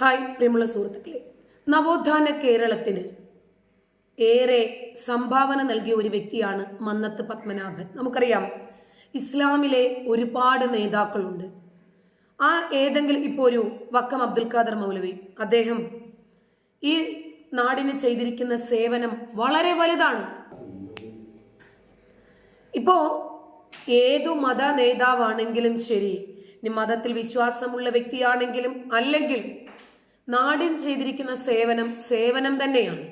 Hi പ്രിയമുള്ള സുഹൃത്തുക്കളെ. നവോത്ഥാന കേരളത്തിന് ഏറെ സംഭാവന നൽകിയ ഒരു വ്യക്തിയാണ് മന്നത്ത് പത്മനാഭൻ. നമുക്കറിയാം ഇസ്ലാമിലെ ഒരുപാട് നേതാക്കളുണ്ട്. ആ ഏതെങ്കിലും ഇപ്പോൾ ഒരു വക്കം അബ്ദുൽ ഖാദർ മൗലവി അദ്ദേഹം ഈ നാടിന് ചെയ്തിരിക്കുന്ന സേവനം വളരെ വലുതാണ്. ഇപ്പോ ഏതു മത നേതാവാണെങ്കിലും ശരി ഇനി മതത്തിൽ വിശ്വാസമുള്ള വ്യക്തിയാണെങ്കിലും അല്ലെങ്കിൽ നാടിൻ ചെയ്തിരിക്കുന്ന സേവനം സേവനം തന്നെയാണ്.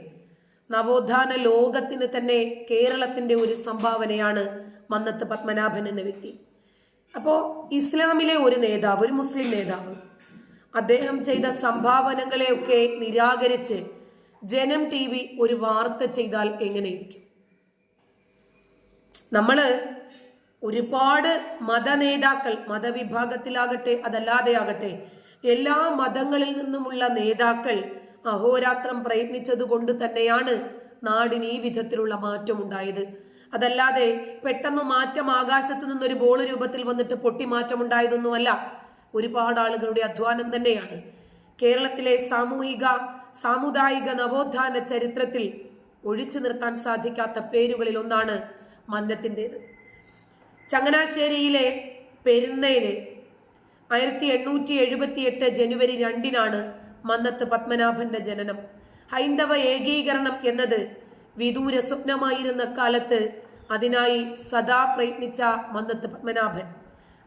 നവോത്ഥാന ലോകത്തിന് തന്നെ കേരളത്തിന്റെ ഒരു സംഭാവനയാണ് മന്നത്ത് പത്മനാഭൻ എന്ന വ്യക്തി. അപ്പോൾ ഇസ്ലാമിലെ ഒരു നേതാവ് ഒരു മുസ്ലിം നേതാവ് അദ്ദേഹം ചെയ്ത സംഭാവനകളെയൊക്കെ നിരാകരിച്ച് ജനം ടി വി ഒരു വാർത്ത ചെയ്താൽ എങ്ങനെയിരിക്കും? നമ്മൾ ഒരുപാട് മതനേതാക്കൾ മതവിഭാഗത്തിലാകട്ടെ അതല്ലാതെ ആകട്ടെ എല്ലാ മതങ്ങളിൽ നിന്നുമുള്ള നേതാക്കൾ അഹോരാത്രം പ്രയത്നിച്ചത് കൊണ്ട് തന്നെയാണ് നാടിന് ഈ വിധത്തിലുള്ള മാറ്റം ഉണ്ടായത് അതല്ലാതെ പെട്ടെന്ന് മാറ്റം ആകാശത്ത് നിന്നൊരു ബോൾ രൂപത്തിൽ വന്നിട്ട് പൊട്ടി മാറ്റം ഉണ്ടായതൊന്നുമല്ല ഒരുപാട് ആളുകളുടെ അധ്വാനം തന്നെയാണ്. കേരളത്തിലെ സാമൂഹിക സാമുദായിക നവോത്ഥാന ചരിത്രത്തിൽ ഒഴിച്ചു നിർത്താൻ സാധിക്കാത്ത പേരുകളിൽ ഒന്നാണ് മന്നത്തിന്റെത്. ചങ്ങനാശ്ശേരിയിലെ പെരുന്നയിൽ ആയിരത്തി എണ്ണൂറ്റി എഴുപത്തി എട്ട് ജനുവരി രണ്ടിനാണ് മന്നത്ത് പത്മനാഭന്റെ ജനനം. ഹൈന്ദവ ഏകീകരണം എന്നത് വിദൂര സ്വപ്നമായിരുന്ന കാലത്ത് അതിനായി സദാ പ്രയത്നിച്ച മന്നത്ത് പത്മനാഭൻ.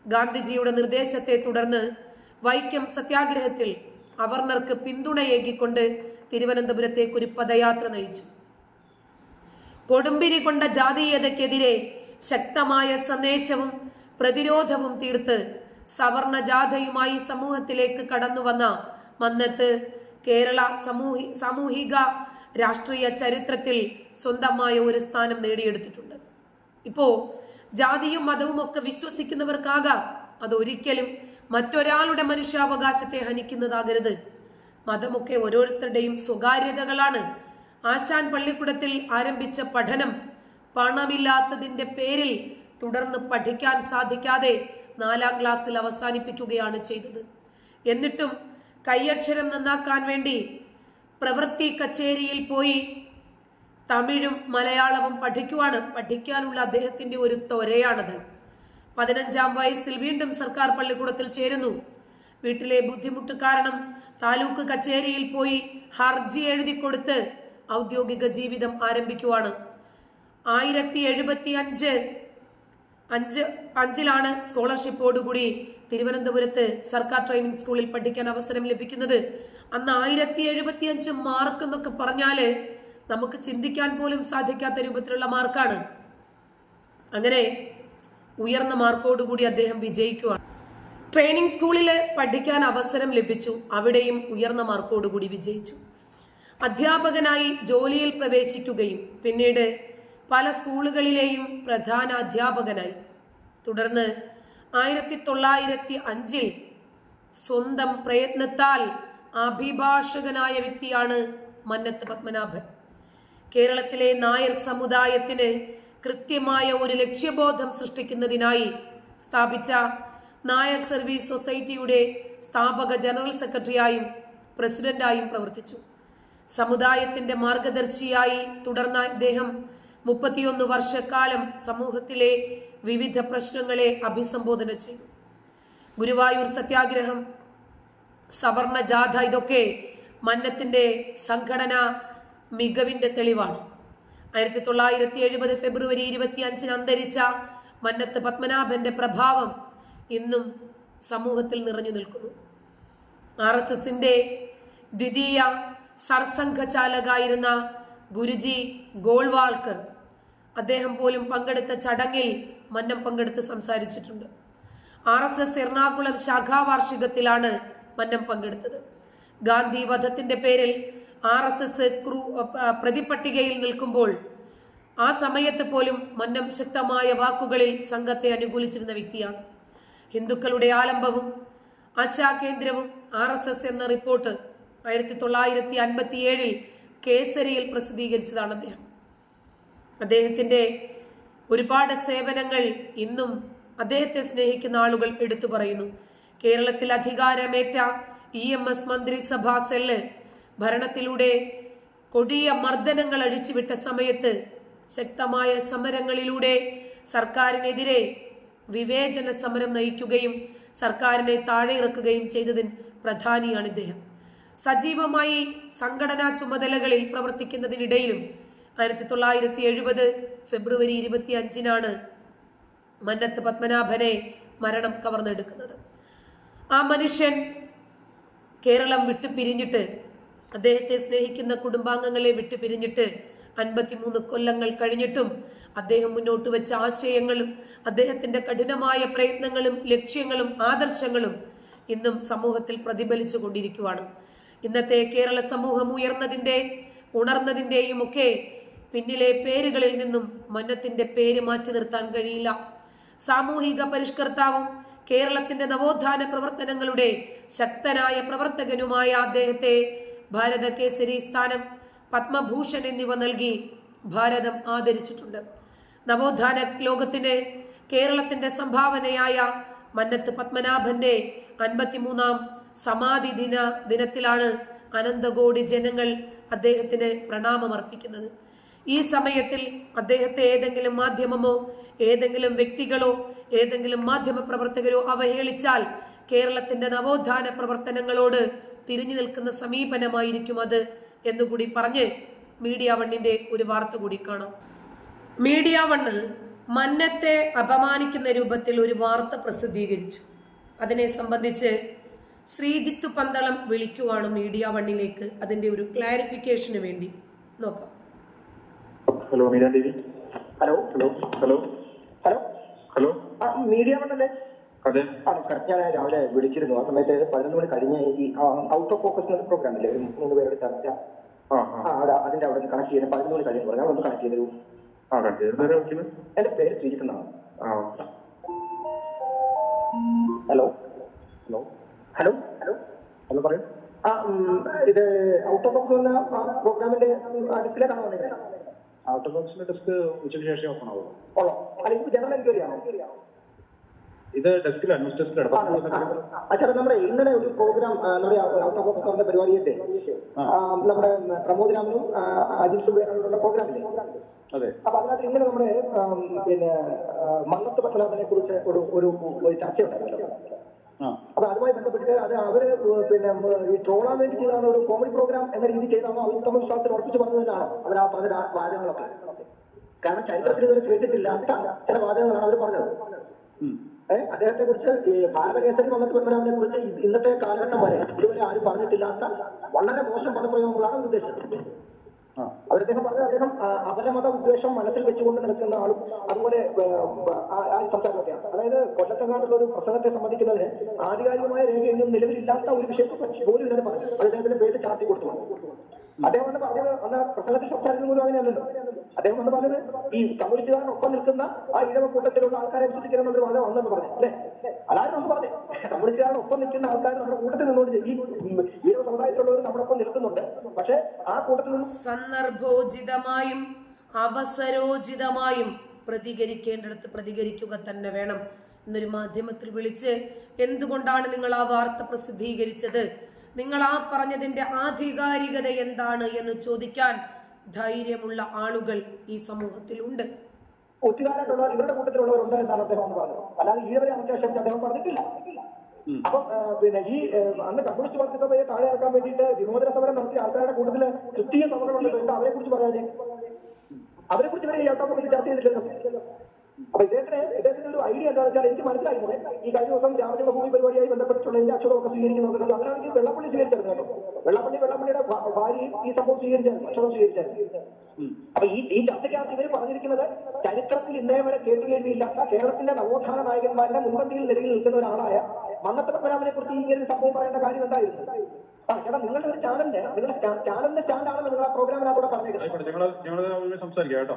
ഗാന്ധിജിയുടെ നിർദ്ദേശത്തെ തുടർന്ന് വൈക്കം സത്യാഗ്രഹത്തിൽ അവർണർക്ക് പിന്തുണയേകിക്കൊണ്ട് തിരുവനന്തപുരത്തേക്ക് ഒരു പദയാത്ര നയിച്ചു. കൊടുമ്പിരി കൊണ്ട ജാതീയതയ്ക്കെതിരെ ശക്തമായ സന്ദേശവും പ്രതിരോധവും തീർത്ത് സവർണ ജാഥയുമായി സമൂഹത്തിലേക്ക് കടന്നു വന്ന മന്നത്ത് കേരള സമൂഹി സാമൂഹിക രാഷ്ട്രീയ ചരിത്രത്തിൽ സ്വന്തമായ ഒരു സ്ഥാനം നേടിയെടുത്തിട്ടുണ്ട്. ഇപ്പോ ജാതിയും മതവും ഒക്കെ വിശ്വസിക്കുന്നവർക്കാകാം അതൊരിക്കലും മറ്റൊരാളുടെ മനുഷ്യാവകാശത്തെ ഹനിക്കുന്നതാകരുത്. മതമൊക്കെ ഓരോരുത്തരുടെയും സ്വകാര്യതകളാണ്. ആശാൻ പള്ളിക്കൂടത്തിൽ ആരംഭിച്ച പഠനം പണമില്ലാത്തതിന്റെ പേരിൽ തുടർന്ന് പഠിക്കാൻ സാധിക്കാതെ നാലാം ക്ലാസ്സിൽ അവസാനിപ്പിക്കുകയാണ് ചെയ്തത്. എന്നിട്ടും കയ്യക്ഷരം നന്നാക്കാൻ വേണ്ടി പ്രവൃത്തി കച്ചേരിയിൽ പോയി തമിഴും മലയാളവും പഠിക്കുവാണ് പഠിക്കാനുള്ള അദ്ദേഹത്തിന്റെ ഒരു ത്വരയാണത്. പതിനഞ്ചാം വയസ്സിൽ വീണ്ടും സർക്കാർ പള്ളിക്കൂടത്തിൽ ചേരുന്നു. വീട്ടിലെ ബുദ്ധിമുട്ട് കാരണം താലൂക്ക് കച്ചേരിയിൽ പോയി ഹർജി എഴുതി കൊടുത്ത് ഔദ്യോഗിക ജീവിതം ആരംഭിക്കുവാണ്. ആയിരത്തി എഴുപത്തി അഞ്ച് അഞ്ച് അഞ്ചിലാണ് സ്കോളർഷിപ്പോടുകൂടി തിരുവനന്തപുരത്ത് സർക്കാർ ട്രെയിനിങ് സ്കൂളിൽ പഠിക്കാൻ അവസരം ലഭിക്കുന്നത്. അന്ന് ആയിരത്തി എഴുപത്തി അഞ്ച് മാർക്ക് എന്നൊക്കെ പറഞ്ഞാൽ നമുക്ക് ചിന്തിക്കാൻ പോലും സാധിക്കാത്ത രൂപത്തിലുള്ള മാർക്കാണ് അങ്ങനെ ഉയർന്ന മാർക്കോടുകൂടി അദ്ദേഹം വിജയിക്കുവാണ്. ട്രെയിനിങ് സ്കൂളിൽ പഠിക്കാൻ അവസരം ലഭിച്ചു. അവിടെയും ഉയർന്ന മാർക്കോടുകൂടി വിജയിച്ചു. അധ്യാപകനായി ജോലിയിൽ പ്രവേശിക്കുകയും പിന്നീട് പല സ്കൂളുകളിലെയും പ്രധാന അധ്യാപകനായി തുടർന്ന് ആയിരത്തി തൊള്ളായിരത്തി അഞ്ചിൽ സ്വന്തം പ്രയത്നത്താൽ അഭിഭാഷകനായ വ്യക്തിയാണ് മന്നത്ത് പത്മനാഭൻ. കേരളത്തിലെ നായർ സമുദായത്തിന് കൃത്യമായ ഒരു ലക്ഷ്യബോധം സൃഷ്ടിക്കുന്നതിനായി സ്ഥാപിച്ച നായർ സർവീസ് സൊസൈറ്റിയുടെ സ്ഥാപക ജനറൽ സെക്രട്ടറിയായും പ്രസിഡന്റായും പ്രവർത്തിച്ചു. സമുദായത്തിന്റെ മാർഗദർശിയായി തുടർന്ന അദ്ദേഹം മുപ്പത്തിയൊന്ന് വർഷക്കാലം സമൂഹത്തിലെ വിവിധ പ്രശ്നങ്ങളെ അഭിസംബോധന ചെയ്തു. ഗുരുവായൂർ സത്യാഗ്രഹം സവർണ ജാഥ ഇതൊക്കെ മന്നത്തിന്റെ സംഘടന മികവിന്റെ തെളിവാണ്. ആയിരത്തി തൊള്ളായിരത്തി എഴുപത് ഫെബ്രുവരി ഇരുപത്തി അഞ്ചിന് അന്തരിച്ച മന്നത്ത് പത്മനാഭന്റെ പ്രഭാവം ഇന്നും സമൂഹത്തിൽ നിറഞ്ഞു നിൽക്കുന്നു. ആർ എസ് എസിന്റെ ദ്വിതീയ സർസംഘചാലകായിരുന്ന ഗുരുജി ഗോൾവാൾക്കർ അദ്ദേഹം പോലും പങ്കെടുത്ത ചടങ്ങിൽ മന്നം പങ്കെടുത്ത് സംസാരിച്ചിട്ടുണ്ട്. ആർ എസ് എസ് എറണാകുളം ശാഖാവാർഷികത്തിലാണ് മന്നം പങ്കെടുത്തത്. ഗാന്ധി വധത്തിന്റെ പേരിൽ ആർ എസ് എസ് ക്രൂ പ്രതിപട്ടികയിൽ നിൽക്കുമ്പോൾ ആ സമയത്ത് പോലും മന്നം ശക്തമായ വാക്കുകളിൽ സംഘത്തെ അനുകൂലിച്ചിരുന്ന വ്യക്തിയാണ്. ഹിന്ദുക്കളുടെ ആലംബവും ആശാകേന്ദ്രവും ആർ എസ് എസ് എന്ന റിപ്പോർട്ട് ആയിരത്തി തൊള്ളായിരത്തി അൻപത്തിയേഴിൽ കേസരിയിൽ പ്രസിദ്ധീകരിച്ചതാണ് അദ്ദേഹം. അദ്ദേഹത്തിന്റെ ഒരുപാട് സേവനങ്ങൾ ഇന്നും അദ്ദേഹത്തെ സ്നേഹിക്കുന്ന ആളുകൾ എടുത്തു പറയുന്നു. കേരളത്തിൽ അധികാരമേറ്റ ഇ എം എസ് മന്ത്രിസഭാ സെല്ല് ഭരണത്തിലൂടെ കൊടിയ മർദ്ദനങ്ങൾ അഴിച്ചുവിട്ട സമയത്ത് ശക്തമായ സമരങ്ങളിലൂടെ സർക്കാരിനെതിരെ വിവേചന സമരം നയിക്കുകയും സർക്കാരിനെ താഴെ ഇറക്കുകയും ചെയ്തതിന് പ്രധാനിയാണ് ഇദ്ദേഹം. സജീവമായി സംഘടനാ ചുമതലകളിൽ പ്രവർത്തിക്കുന്നതിനിടയിലും ആയിരത്തി തൊള്ളായിരത്തി എഴുപത് ഫെബ്രുവരി ഇരുപത്തി അഞ്ചിനാണ് മന്നത്ത് പത്മനാഭനെ മരണം കവർന്നെടുക്കുന്നത്. ആ മനുഷ്യൻ കേരളം വിട്ടു പിരിഞ്ഞിട്ട് അദ്ദേഹത്തെ സ്നേഹിക്കുന്ന കുടുംബാംഗങ്ങളെ വിട്ടു പിരിഞ്ഞിട്ട് അൻപത്തിമൂന്ന് കൊല്ലങ്ങൾ കഴിഞ്ഞിട്ടും അദ്ദേഹം മുന്നോട്ട് വെച്ച ആശയങ്ങളും അദ്ദേഹത്തിന്റെ കഠിനമായ പ്രയത്നങ്ങളും ലക്ഷ്യങ്ങളും ആദർശങ്ങളും ഇന്നും സമൂഹത്തിൽ പ്രതിഫലിച്ചു കൊണ്ടിരിക്കുവാണ്. ഇന്നത്തെ കേരള സമൂഹം ഉയർന്നതിന്റെ ഉണർന്നതിന്റെയും ഒക്കെ പിന്നിലെ പേരുകളിൽ നിന്നും മന്നത്തിന്റെ പേര് മാറ്റി നിർത്താൻ കഴിയില്ല. സാമൂഹിക പരിഷ്കർത്താവും കേരളത്തിന്റെ നവോത്ഥാന പ്രവർത്തനങ്ങളുടെ ശക്തനായ പ്രവർത്തകനുമായ അദ്ദേഹത്തെ ഭാരത കേസരി സ്ഥാനം പത്മഭൂഷൺ എന്നിവ നൽകി ഭാരതം ആദരിച്ചിട്ടുണ്ട്. നവോത്ഥാന ലോകത്തിന് കേരളത്തിന്റെ സംഭാവനയായ മന്നത്ത് പത്മനാഭന്റെ അൻപത്തിമൂന്നാം സമാധി ദിന ദിനത്തിലാണ് അനന്തകോടി ജനങ്ങൾ അദ്ദേഹത്തിന് പ്രണാമമർപ്പിക്കുന്നത്. ഈ സമയത്തിൽ അദ്ദേഹത്തെ ഏതെങ്കിലും മാധ്യമമോ ഏതെങ്കിലും വ്യക്തികളോ ഏതെങ്കിലും മാധ്യമ പ്രവർത്തകരോ അവഹേളിച്ചാൽ കേരളത്തിന്റെ നവോത്ഥാന പ്രവർത്തനങ്ങളോട് തിരിഞ്ഞു നിൽക്കുന്ന സമീപനമായിരിക്കും അത് എന്നുകൂടി പറഞ്ഞ് മീഡിയ വണ്ണിന്റെ ഒരു വാർത്ത കൂടി കാണാം. മീഡിയ വണ്ണ് മന്നത്തെ അപമാനിക്കുന്ന രൂപത്തിൽ ഒരു വാർത്ത പ്രസിദ്ധീകരിച്ചു. അതിനെ സംബന്ധിച്ച് ശ്രീജിത്ത് പന്തളം വിളിക്കുവാണ് മീഡിയ വണ്ണിലേക്ക് അതിന്റെ ഒരു ക്ലാരിഫിക്കേഷന് വേണ്ടി. നോക്കാം. Hello Meera Devi hello hello hello hello hello ആ മീഡിയ വണ്ണല്ലേ അതെ. ആ നമസ്കാരം ഞാൻ രാവിലെ വിളിച്ചിരുന്നു. ആ സമയത്ത് പതിനൊന്ന് മണി കഴിഞ്ഞ് ഈ ഔട്ട് ഓഫ് ഫോക്കസ് എന്നൊരു പ്രോഗ്രാം ഇല്ലേ? ഒരു മൂന്ന് പേരുടെ ചർച്ച. ആ അവിടെ അതിന്റെ അവിടെ കണക്ട് ചെയ്യുന്നത് പതിനൊന്ന് മണി കഴിഞ്ഞ് പറഞ്ഞു ഒന്ന് കണക്ട് ചെയ്തു എന്റെ പേര് ശ്രീജിത്ത് എന്നാണ്. Hello hello hello hello hello പറയൂ. ആ ഇത് ഔട്ട് ഓഫ് ഫോക്കസ് എന്ന പ്രോഗ്രാമിന്റെ അടുത്തിലേക്കാണ് വന്നത് ഔട്ട് ഓഫ് ബോക്സിന്റെ ഡെസ്ക് ഉച്ചയ്ക്ക് ശേഷം ഓപ്പൺ ആവുമോ? ഉള്ളോ അല്ലെങ്കിൽ ജനറൽ എൻക്വയറി ആണോ? ഇത് ആ, ആ, നമ്മുടെ ഇന്നലെ ഒരു പ്രോഗ്രാം നമ്മുടെ ഔട്ട് ഓഫ് ഫോക്കസ് പരിപാടിയുടെ ആ, നമ്മുടെ പ്രമോദ് രാമനും അജിത് സുബേറുള്ള പ്രോഗ്രാം അല്ലേ അതെ. അപ്പൊ അതിനകത്ത് ഇന്നലെ നമ്മുടെ പിന്നെ മണ്ണത്ത് മന്നത്ത് പത്മനാഭനെ കുറിച്ച് ഒരു ഒരു ചർച്ച ഉണ്ടായിരുന്നല്ലോ അപ്പൊ അതുമായി ബന്ധപ്പെട്ടിട്ട് അത് അവർ പിന്നെ ഈ ട്രോളാൻ വേണ്ടി ചെയ്താണ് ഒരു കോമഡി പ്രോഗ്രാം എന്ന രീതിയിൽ ചെയ്താണോ അവർ തമ്മിൽ വിശ്വാസത്തിൽ ഉറപ്പിച്ച് പറഞ്ഞതിനാണോ അവർ ആ പറഞ്ഞ വാചകങ്ങളൊക്കെ. കാരണം ചരിത്രത്തിൽ ഇതുവരെ കേട്ടിട്ടില്ലാത്ത ചില വാചകങ്ങളാണ് അവർ പറഞ്ഞത്. ഏഹ് അദ്ദേഹത്തെ കുറിച്ച് ഈ ഭാരതകേസരി വന്നിട്ട് പത്മനാഭനെ കുറിച്ച് ഇന്നത്തെ കാലഘട്ടം വരെ ഇതുവരെ ആരും പറഞ്ഞിട്ടില്ലാത്ത വളരെ മോശം പദപ്രയോഗങ്ങളാണ് ഉദ്ദേശിച്ചത്. അവർ അദ്ദേഹം പറഞ്ഞത് അദ്ദേഹം അപരമത ഉദ്ദേശം മനസ്സിൽ വെച്ചുകൊണ്ട് നിൽക്കുന്ന ആളും അതുപോലെ സംസാരമൊക്കെയാണ് അതായത് കൊല്ലത്തെങ്ങാണ്ടുള്ള ഒരു പ്രസംഗത്തെ സംബന്ധിക്കുന്നതിന് ആധികാരികമായ രേഖയൊന്നും നിലവിലില്ലാത്ത ഒരു വിഷയത്തെ പറ്റി പോലും ഇതിനെ പറഞ്ഞു. അദ്ദേഹത്തിന്റെ പേര് ചാർത്തി കൊടുത്തു. അദ്ദേഹം പറഞ്ഞത് അന്ന് പ്രസംഗത്തിൽ സംസാരിക്കുന്ന പോലും അങ്ങനെയല്ലല്ലോ. അദ്ദേഹം വന്ന് പറഞ്ഞത് ഈ കമ്മ്യൂണിസ്റ്റുകാരനൊപ്പം നിൽക്കുന്ന ആ ഇഴവ കൂട്ടത്തിലുള്ള ആൾക്കാരെ വിശ്വസിക്കണം എന്നൊരു വാദം വന്നെന്ന് പറഞ്ഞു. അല്ലേ? നമുക്ക് പറഞ്ഞു കമ്മ്യൂണിസ്റ്റുകാരനൊപ്പം നിൽക്കുന്ന ആൾക്കാർ നമ്മുടെ കൂട്ടത്തിൽ നിന്നുകൊണ്ട് ഈ ഇഴവ സമുദായത്തിലുള്ളവർ നമ്മുടെ ഒപ്പം നിൽക്കുന്നുണ്ട്. പക്ഷെ ആ കൂട്ടത്തിൽ നിന്ന് സന്ദർഭോചിതമായും അവസരോചിതമായും പ്രതികരിക്കേണ്ടിടത്ത് പ്രതികരിക്കുക തന്നെ വേണം. എന്നൊരു മാധ്യമത്തിൽ വിളിച്ച് എന്തുകൊണ്ടാണ് നിങ്ങൾ ആ വാർത്ത പ്രസിദ്ധീകരിച്ചത്? നിങ്ങൾ ആ പറഞ്ഞതിന്റെ ആധികാരികത എന്താണ് എന്ന് ചോദിക്കാൻ ധൈര്യമുള്ള ആളുകൾ ഈ സമൂഹത്തിലുണ്ട്. ഒറ്റുകാരായിട്ടുള്ളവർ ഇവരുടെ കൂട്ടത്തിലുള്ളവരുണ്ട് എന്നാണ് അദ്ദേഹം പറഞ്ഞത്. അല്ലാതെ ഈഴവരെ അദ്ദേഹം പറഞ്ഞിട്ടില്ല. അപ്പൊ പിന്നെ ഈ അന്ന് കമ്മ്യൂണിസ്റ്റ് വർഗസഭയെ താഴെ ഇറക്കാൻ വേണ്ടിയിട്ട് വിമോചന സമരം നടത്തിയ ആൾക്കാരുടെ കൂട്ടത്തിൽ ക്രിസ്തീയ സമരം ഉണ്ടല്ലോ എന്താ അവരെ കുറിച്ച് പറയാതെ അവരെ കുറിച്ച് ഇവരെ ചർച്ച ചെയ്തിട്ടില്ലല്ലോ. അപ്പൊ ഇദ്ദേഹത്തിന് ഇദ്ദേഹത്തിന്റെ ഒരു ഐഡിയ എന്താണെന്ന് വെച്ചാൽ എനിക്ക് മനസ്സിലായിരുന്നത് ഈ കഴിഞ്ഞ ദിവസം രാമജന്മ ഭൂമി പരിപാടിയായി ബന്ധപ്പെട്ടിട്ടുള്ള എന്റെ അക്ഷരമൊക്കെ സ്വീകരിക്കുന്നത് അങ്ങനെയാണെങ്കിൽ വെള്ളപ്പള്ളി സ്വീകരിച്ചായിരുന്നു വെള്ളപ്പള്ളി വെള്ളപ്പള്ളിയുടെ ഭാര്യയും ഈ സംഭവം സ്വീകരിച്ചായിരുന്നു അക്ഷരം സ്വീകരിച്ചായിരുന്നു. അപ്പൊ ഈ ഈ ചർച്ചയ്ക്കകത്ത് ഇവർ പറഞ്ഞിരിക്കുന്നത് ചരിത്രത്തിൽ ഇന്നേ വരെ കേട്ടുകേൾവിയില്ലാത്ത കേരളത്തിന്റെ നവോത്ഥാന നായകന്മാരുടെ മുൻപന്തിയിൽ നിലയിൽ നിൽക്കുന്ന ഒരാളായ മന്നത്തപ്പരാമനെ കുറിച്ച് ഈ ഒരു സംഭവം പറയേണ്ട കാര്യം എന്തായിരുന്നു? ആ ചേട്ടാ നിങ്ങളുടെ ഒരു നിങ്ങളുടെ ചാനലിന്റെ നിങ്ങൾ ആ പ്രോഗ്രാമിനകത്തൂടെ പറഞ്ഞേക്കുന്നത് ആയിക്കോട്ടെ ഞങ്ങൾ ഞങ്ങൾ സംസാരിക്കാം കേട്ടോ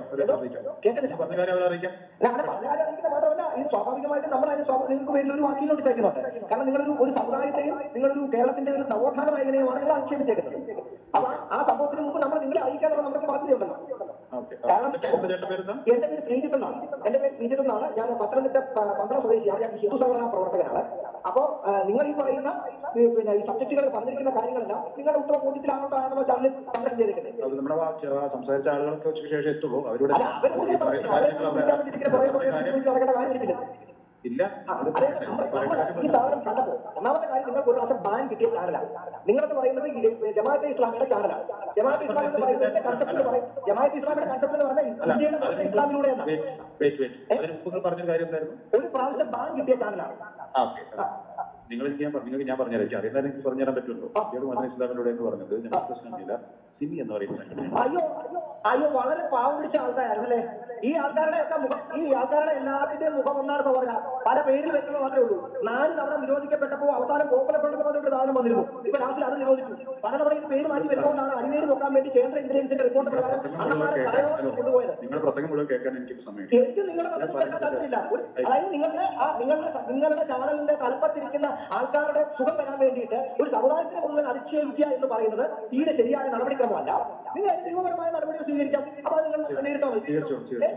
കേട്ടില്ല. പറഞ്ഞ കാര്യം അവരെ അറിയിക്കാം. അങ്ങനെ പറഞ്ഞ കാര്യം അറിയിക്കുന്നത് മാത്രമല്ല ഈ സ്വാഭാവികമായിട്ട് നമ്മൾ അതിന് നിങ്ങൾക്ക് വേണ്ടി ഒരു വക്കീലോട്ട് ചേർക്കുന്നുണ്ട് കാരണം നിങ്ങളൊരു ഒരു സമുദായത്തെയും നിങ്ങളൊരു കേരളത്തിന്റെ ഒരു നവോത്ഥാന നിങ്ങൾ ആക്ഷേപിച്ചേക്കുന്നത്. അപ്പൊ ആ- സംഭവത്തിന് മുമ്പ് നമ്മൾ നിങ്ങളെ അറിയിക്കാനുള്ള നമ്മുടെ ബാധ്യതയുണ്ടല്ലോ കാരണം എന്റെ പേര് ശ്രീജിത്ത് എന്നാണ്. എന്റെ പേര് ശ്രീജിത്ത് എന്നാണ്. ഞാൻ പത്തനംതിട്ട പന്ത്രണ്ട് പന്തളം സ്വദേശിയാണ് ഞാൻ ഹിന്ദു സംഘടനാ പ്രവർത്തകനാണ്. അപ്പോ നിങ്ങൾ ഈ പറയുന്ന പിന്നെ ഈ സബ്ജക്റ്റുകൾ പറഞ്ഞിരിക്കുന്ന കാര്യങ്ങളെല്ലാം നിങ്ങളുടെ ഉത്തര കൂട്ടത്തിലാണോ ചാനൽ സംഘടന ചെയ്തിരിക്കുന്നത്? നമ്മുടെ സംസാരിച്ച ആളുകൾക്ക് ശേഷം എത്തുള്ളൂ അവരോട് ഇല്ല. ഒന്നാമത്തെ കാര്യം നിങ്ങൾക്ക് ഒരു പ്രാവശ്യം ബാൻ കിട്ടിയ ചാനലാണ് നിങ്ങളെന്ന് പറയുന്നത് ജമാഅത്തെ ഇസ്ലാമിയുടെ ചാനലാണ് ജമാഅത്തെ ഇസ്ലാം എന്ന് പറയുന്നത് കൺസെപ്റ്റ് ജമാഅത്തെ ഇസ്ലാമിയുടെ കൺസെപ്റ്റ് എന്ന് പറഞ്ഞാൽ ഇസ്ലാമിലൂടെയാണ് ഒരു പ്രാവശ്യം ബാൻ കിട്ടിയ ചാനലാണ് നിങ്ങൾ എനിക്ക് ഞാൻ പറഞ്ഞു നിങ്ങൾക്ക് ഞാൻ പറഞ്ഞുതരാം. അറിയുന്നതിന് എനിക്ക് പറഞ്ഞുതരാൻ പറ്റുമല്ലോ. ഇസ്ലാമിലൂടെ എന്ന് പറഞ്ഞത് ഞങ്ങൾ പ്രശ്നമില്ല സിമി എന്ന് പറയുന്ന സംഘടന അയ്യോ അയ്യോ വളരെ പാവം പിടിച്ച ആൾക്കാരായിരുന്നു അല്ലേ ഈ ആൾക്കാരുടെ ഒക്കെ മുഖം ഈ ആൾക്കാരുടെ എല്ലാത്തിന്റെയും മുഖം ഒന്നാണെന്ന് പറഞ്ഞാൽ പല പേരിൽ വെച്ചത് മാത്രമേ ഉള്ളൂ. നാല് തവണ നിരോധിക്കപ്പെട്ടപ്പോൾ അവസാനം കോപ്പലപ്പെടുന്ന ഒരു സാധനം വന്നിരുന്നു. ഇപ്പൊ രാത്രി അത് നിരോധിച്ചു. പല തവണ ഇത് പേര് മാറ്റി വരുന്നതുകൊണ്ടാണ് അടിവേര് നോക്കാൻ വേണ്ടി കേന്ദ്ര ഇന്റലിജൻസിന്റെ റിപ്പോർട്ട് പ്രകാരം കൊണ്ടുപോയത്. നിങ്ങൾ പ്രസംഗം മുഴുവൻ കേൾക്കാൻ എനിക്ക് സമയം എനിക്ക് നിങ്ങളുടെ താല്പര്യമില്ല. അതായത് നിങ്ങളുടെ ആ നിങ്ങളുടെ നിങ്ങളുടെ ചാനലിന്റെ തലപ്പത്തിരിക്കുന്ന ആൾക്കാരുടെ സുഖം വരാൻ വേണ്ടിയിട്ട് ഒരു സമുദായത്തിനെ മുഴുവൻ അധിക്ഷേപിക്കുക എന്ന് പറയുന്നത് തീരെ ശരിയായ നടപടിക്രമമല്ല നിങ്ങൾ നിയമപരമായ നടപടികൾ സ്വീകരിക്കാം അപ്പൊ അത് നിങ്ങൾ നേരിട്ടാൽ അവരുടെ.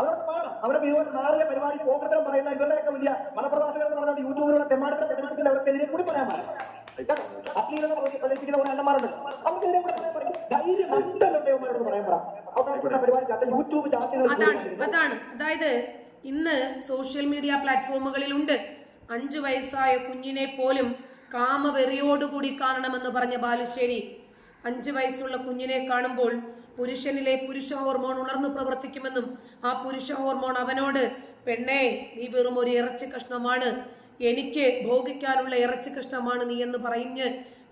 അവർക്ക് പാടാം അവരുടെ വിവരം മാറിയ പരിപാടി പോകത്തരം പറയുന്ന ഇവരുടെയൊക്കെ വലിയ മലപ്രവാസികൾ എന്ന് പറഞ്ഞാൽ യൂട്യൂബിലൂടെ തെമ്മാടത്തെ തെരഞ്ഞെടുപ്പിൽ അവർക്കെതിരെ കൂടി പറയാൻ പാടില്ല. അശ്ലീലത പ്രചരിപ്പിക്കുന്ന കുറെ അണ്ണന്മാരുണ്ട്. അവർക്കെതിരെ കൂടെ പറയാൻ പറയും ധൈര്യം ഉണ്ടല്ലോ ഇവന്മാരോട് പറയാൻ പറ. യൂട്യൂബ് അതാണ് അതാണ്. അതായത് ഇന്ന് സോഷ്യൽ മീഡിയ പ്ലാറ്റ്ഫോമുകളിലുണ്ട്. അഞ്ചു വയസ്സായ കുഞ്ഞിനെ പോലും കാമവെറിയോടുകൂടി കാണണമെന്ന് പറഞ്ഞ ബാലുശ്ശേരി അഞ്ചു വയസ്സുള്ള കുഞ്ഞിനെ കാണുമ്പോൾ പുരുഷനിലെ പുരുഷ ഹോർമോൺ ഉണർന്നു പ്രവർത്തിക്കുമെന്നും ആ പുരുഷ ഹോർമോൺ അവനോട് പെണ്ണേ നീ വെറും ഒരു ഇറച്ചി കഷ്ണമാണ്. എനിക്ക് ഭോഗിക്കാനുള്ള ഇറച്ചി കഷ്ണമാണ് നീ എന്ന് പറഞ്ഞ്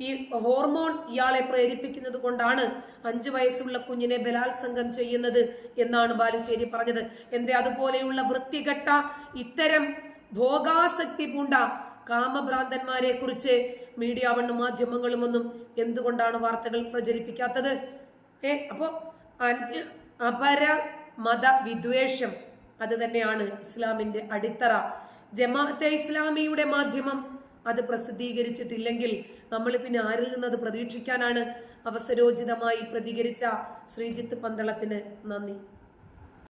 ഈ ഹോർമോൺ ഇയാളെ പ്രേരിപ്പിക്കുന്നത് കൊണ്ടാണ് അഞ്ചു വയസ്സുള്ള കുഞ്ഞിനെ ബലാത്സംഗം ചെയ്യുന്നത് എന്നാണ് ബാലുശ്ശേരി പറഞ്ഞത്. എന്തേ അതുപോലെയുള്ള വൃത്തികെട്ട ഇത്തരം ഭോഗാസക്തി പൂണ്ട കാമഭ്രാന്തന്മാരെ കുറിച്ച് മീഡിയ വണ്ണും മാധ്യമങ്ങളും ഒന്നും എന്തുകൊണ്ടാണ് വാർത്തകൾ പ്രചരിപ്പിക്കാത്തത്? ഏ അപ്പോ അപര മത വിദ്വേഷം അത് തന്നെയാണ് ഇസ്ലാമിന്റെ അടിത്തറ. ജമാഅത്തെ ഇസ്ലാമിയുടെ മാധ്യമം അത് പ്രസിദ്ധീകരിച്ചിട്ടില്ലെങ്കിൽ നമ്മൾ പിന്നെ ആരിൽ നിന്ന് അത് പ്രതീക്ഷിക്കാനാണ് അവസരോചിതമായി പ്രതികരിച്ച ശ്രീജിത്ത് പന്തളത്തിന് നന്ദി.